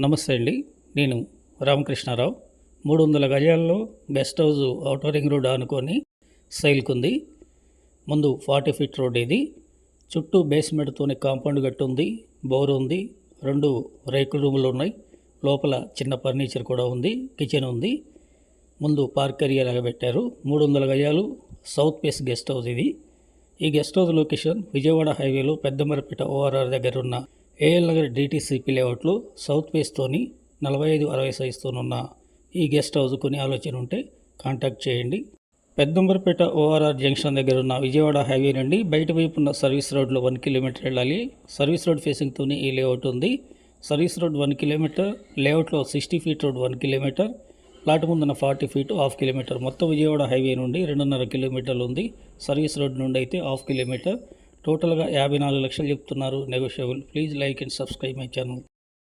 నమస్తే అండి. నేను రామకృష్ణారావు. మూడు వందల గజాల్లో guest house outer ring road అనుకొని సైల్కుంది. ముందు ఫార్టీ ఫీట్ రోడ్ ఇది. చుట్టూ బేస్మెంట్తోనే కాంపౌండ్ గట్టు ఉంది బోర్ ఉంది రెండు రేకుల రూములు ఉన్నాయి. లోపల చిన్న ఫర్నిచర్ కూడా ఉంది కిచెన్ ఉంది. ముందు పార్క్ ఏరియా లాగా పెట్టారు. మూడు వందల గజాలు సౌత్ పేస్ గెస్ట్ హౌస్ ఇది. ఈ గెస్ట్ హౌస్ లొకేషన్ విజయవాడ హైవేలో పెద్దమరపేట ఓఆర్ఆర్ దగ్గర ఉన్న ఏఎల్ నగర్ డిటీసీపీ లేఅవుట్లో సౌత్ ఫేస్తోని నలభై ఐదు అరవై సైజుతోనున్న ఈ గెస్ట్ హౌస్ కొన్ని ఆలోచన ఉంటే కాంటాక్ట్ చేయండి. పెద్దంబరపేట ఓఆర్ఆర్ జంక్షన్ దగ్గర ఉన్న విజయవాడ హైవే నుండి బయట వైపు ఉన్న సర్వీస్ రోడ్లో వన్ కిలోమీటర్ వెళ్ళాలి. సర్వీస్ రోడ్ ఫేసింగ్తోనే ఈ లేఅవుట్ ఉంది. సర్వీస్ రోడ్ వన్ కిలోమీటర్ లేఅవుట్లో sixty feet road one kilometre plot ముందున్న ఫార్టీ ఫీట్ హాఫ్ కిలోమీటర్. మొత్తం విజయవాడ హైవే నుండి రెండున్నర కిలోమీటర్లు ఉంది. సర్వీస్ రోడ్ నుండి అయితే హాఫ్ కిలోమీటర్. టోటల్గా యాభై నాలుగు లక్షలు చెప్తున్నారు negotiable. Please like and subscribe my channel.